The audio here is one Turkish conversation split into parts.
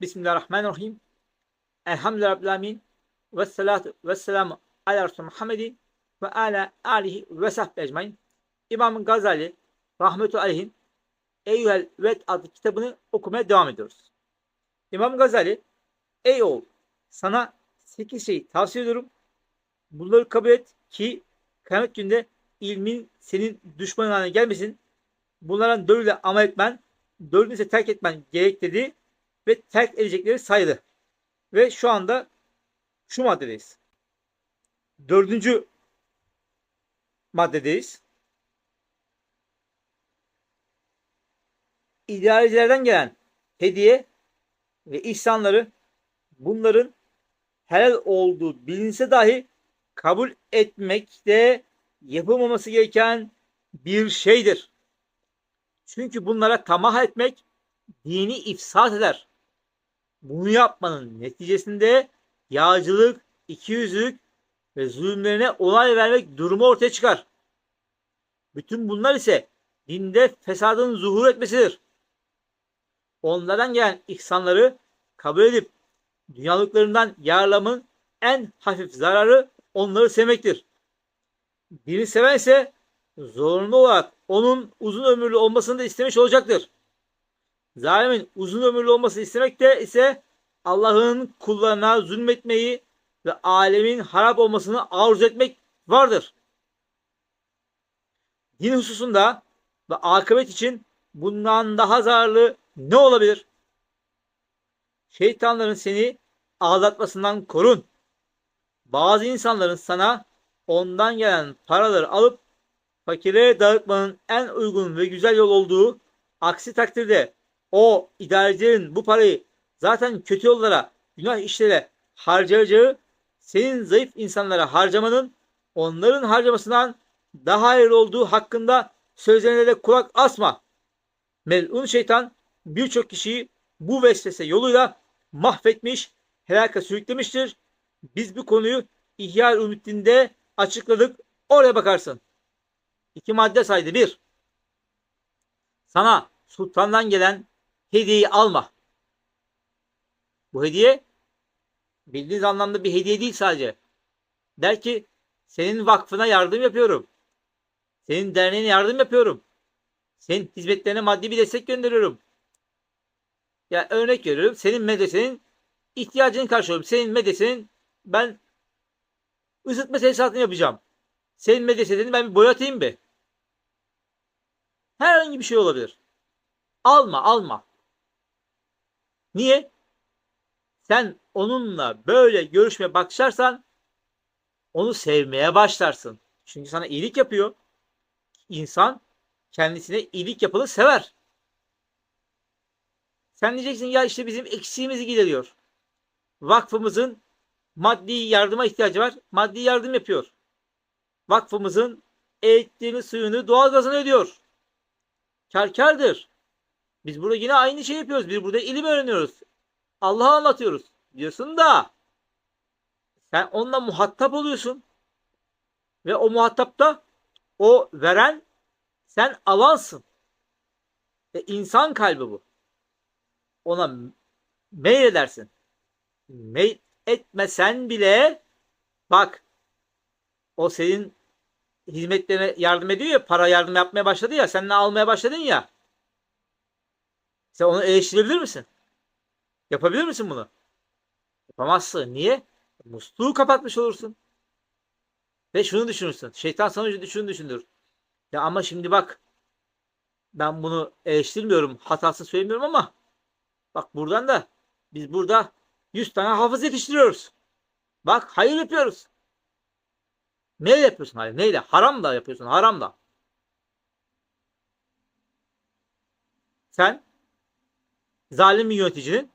Bismillahirrahmanirrahim. Elhamdülillahi Rabbil Alemin. Ve salatu ve selamu ala Resulü Muhammedin ve ala alihi ve sahbihi ecmain. İmam Gazali rahmetu aleyhin Eyyuhel Ved adlı kitabını okumaya devam ediyoruz. İmam Gazali Ey oğul sana 8 şey tavsiye ediyorum. Bunları kabul et ki kıyamet günde ilmin senin düşmanın haline gelmesin. Bunlardan dördüyle amel etmen, dördünü ise terk etmen gerek dedi ve terk edecekleri saydı. Ve şu anda şu maddedeyiz. Dördüncü maddedeyiz. İdarecilerden gelen hediye ve ihsanları bunların helal olduğu bilinse dahi kabul etmekte yapılmaması gereken bir şeydir. Çünkü bunlara tamah etmek dini ifsat eder. Bunu yapmanın neticesinde yağcılık, ikiyüzlülük ve zulümlerine olay vermek durumu ortaya çıkar. Bütün bunlar ise dinde fesadın zuhur etmesidir. Onlardan gelen ihsanları kabul edip dünyalıklarından yararlamın en hafif zararı onları sevmektir. Birini seven ise zorunlu olarak onun uzun ömürlü olmasını da istemiş olacaktır. Zalimin uzun ömürlü olmasını istemek de ise Allah'ın kullarına zulmetmeyi ve alemin harap olmasını arzu etmek vardır. Din hususunda ve akıbet için bundan daha zararlı ne olabilir? Şeytanların seni aldatmasından korun. Bazı insanların sana ondan gelen paraları alıp fakire dağıtmanın en uygun ve güzel yol olduğu aksi takdirde o idarecilerin bu parayı zaten kötü yollara, günah işlere harcayacağı senin zayıf insanlara harcamanın onların harcamasından daha hayırlı olduğu hakkında sözlerine de kulak asma. Melun şeytan birçok kişiyi bu vesvese yoluyla mahvetmiş, helaka sürüklemiştir. Biz bu konuyu İhya Ümiddin'de açıkladık. Oraya bakarsın. İki madde saydı. Bir, sana sultandan gelen hediyeyi alma. Bu hediye bildiğiniz anlamda bir hediye değil sadece. Der ki senin vakfına yardım yapıyorum. Senin derneğine yardım yapıyorum. Senin hizmetlerine maddi bir destek gönderiyorum. Ya örnek veriyorum. Senin medresenin ihtiyacını karşılıyorum. Senin medresenin ben ısıtma tesisatını yapacağım. Senin medreseni ben bir boyatayım be. Herhangi bir şey olabilir. Alma alma. Niye? Sen onunla böyle görüşmeye başlarsan onu sevmeye başlarsın. Çünkü sana iyilik yapıyor. İnsan kendisine iyilik yapılı sever. Sen diyeceksin ya işte bizim eksiğimizi gideriyor. Vakfımızın maddi yardıma ihtiyacı var. Maddi yardım yapıyor. Vakfımızın elektriğini, suyunu, doğalgazını ödüyor. Karkardır. Biz burada yine aynı şey yapıyoruz. Biz burada ilim öğreniyoruz. Allah'ı anlatıyoruz. Diyorsun da sen onunla muhatap oluyorsun. Ve o muhatapta o veren sen alansın. Ve insan kalbi bu. Ona meyledersin. Meyl etmesen bile bak o senin hizmetlerine yardım ediyor ya para yardım yapmaya başladı ya sen almaya başladın ya sen onu eleştirebilir misin? Yapabilir misin bunu? Yapamazsın. Niye? Musluğu kapatmış olursun. Ve şunu düşünürsün. Şeytan sana şunu düşünür. Ya ama şimdi bak ben bunu eleştirmiyorum. Hatası söylemiyorum ama bak buradan da biz burada 100 tane hafız yetiştiriyoruz. Bak hayır yapıyoruz. Neyle yapıyorsun hayır? Neyle? Haram da yapıyorsun. Haram da. Sen zalim bir yöneticinin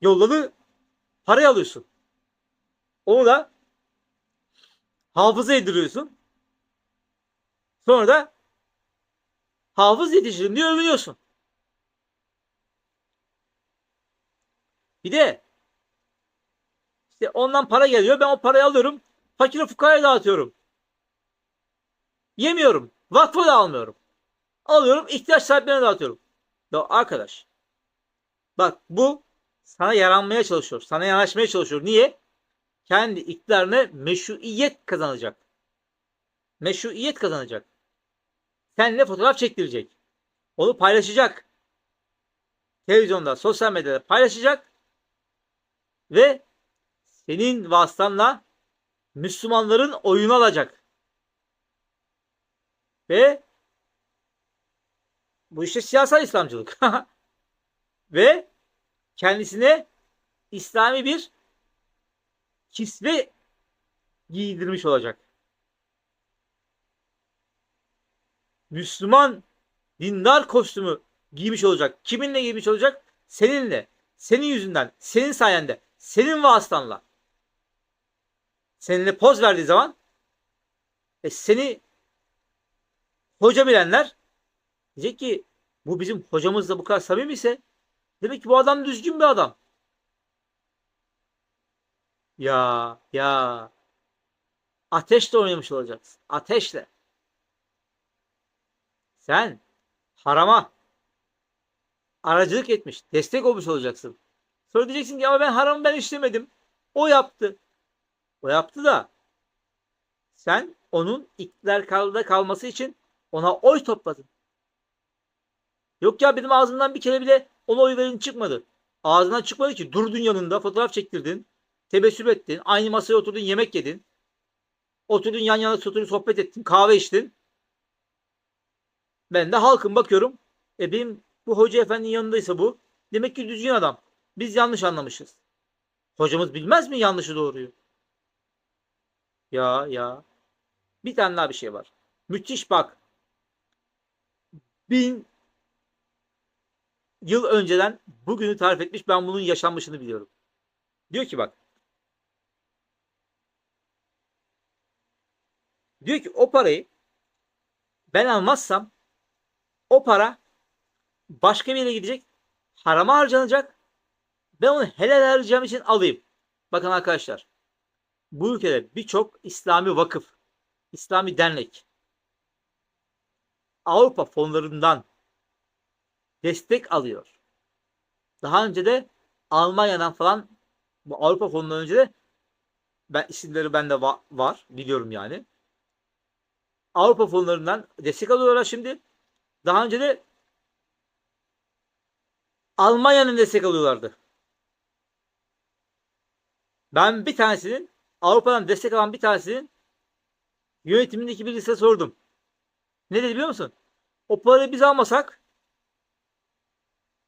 yolladığı parayı alıyorsun. Onu da hafıza ediliyorsun. Sonra da hafız yetiştirdim diye övünüyorsun. Bir de işte ondan para geliyor. Ben o parayı alıyorum. Fakir fukaraya dağıtıyorum. Yemiyorum. Vakfı da almıyorum. Alıyorum ihtiyaç sahiplerine dağıtıyorum. Ya arkadaş. Bak bu sana yaranmaya çalışıyor. Sana yanaşmaya çalışıyor. Niye? Kendi iktidarına meşruiyet kazanacak. Meşruiyet kazanacak. Seninle fotoğraf çektirecek. Onu paylaşacak. Televizyonda, sosyal medyada paylaşacak. Ve senin vasıtanla Müslümanların oyunu alacak. Ve bu işte siyasal İslamcılık. Ve kendisine İslami bir kisve giydirmiş olacak. Müslüman dindar kostümü giymiş olacak. Kiminle giymiş olacak? Seninle. Senin yüzünden. Senin sayende. Senin vasıtanla. Seninle poz verdiği zaman e, seni hoca bilenler diyecek ki bu bizim hocamızla bu kadar samimi ise demek ki bu adam düzgün bir adam. Ya ya ateşle oynamış olacaksın. Ateşle. Sen harama aracılık etmiş, destek olmuş olacaksın. Sonra diyeceksin ki ama ben haramı ben işlemedim. O yaptı. O yaptı da sen onun iktidar kalda kalması için ona oy topladın. Yok ya benim ağzımdan bir kere bile ona oy verin çıkmadı. Ağzından çıkmadı ki. Durdun yanında fotoğraf çektirdin. Tebessüm ettin. Aynı masaya oturdun yemek yedin. Oturdun yan yana oturdun sohbet ettin. Kahve içtin. Ben de halkım bakıyorum. E benim bu hoca efendinin yanındaysa bu. Demek ki düzgün adam. Biz yanlış anlamışız. Hocamız bilmez mi yanlışı doğruyu? Ya ya. Bir tane daha bir şey var. Müthiş bak. Bin yıl önceden bugünü tarif etmiş. Ben bunun yaşanmışını biliyorum. Diyor ki bak. Diyor ki o parayı ben almazsam o para başka bir yere gidecek. Harama harcanacak. Ben onu helal harcayacağım için alayım. Bakın arkadaşlar. Bu ülkede birçok İslami vakıf, İslami dernek Avrupa fonlarından destek alıyor. Daha önce de Almanya'dan falan bu Avrupa fonundan önce de ben isimleri bende va- var biliyorum yani. Avrupa fonlarından destek alıyorlar şimdi. Daha önce de Almanya'nın destek alıyorlardı. Ben bir tanesinin Avrupa'dan destek alan bir tanesinin yönetimindeki birisine sordum. Ne dedi biliyor musun? O parayı biz almasak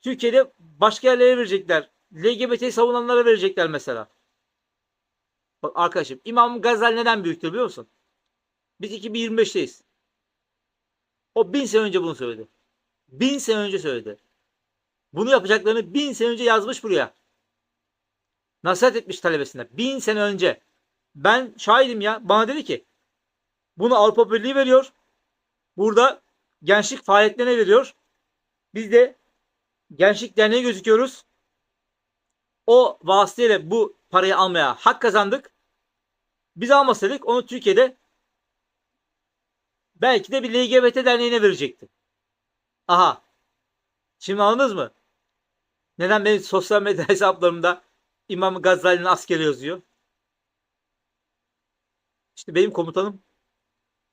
Türkiye'de başka yerlere verecekler. LGBT savunanlara verecekler mesela. Bak arkadaşım İmam Gazali neden büyüktür biliyor musun? Biz 2025'teyiz. O bin sene önce bunu söyledi. Bin sene önce söyledi. Bunu yapacaklarını bin sene önce yazmış buraya. Nasihat etmiş talebesine. Bin sene önce. Ben şahidim ya. Bana dedi ki bunu Avrupa Birliği veriyor. Burada gençlik faaliyetlerine veriyor. Biz de gençlik derneği gözüküyoruz. O vasıtayla bu parayı almaya hak kazandık. Biz almasaydık onu Türkiye'de belki de bir LGBT derneğine verecekti. Aha. Şimdi anladınız mı? Neden benim sosyal medya hesaplarımda İmam Gazali'nin askeri yazıyor? İşte benim komutanım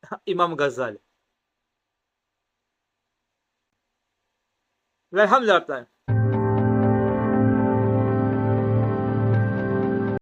İmam Gazali. Velhamdülillah.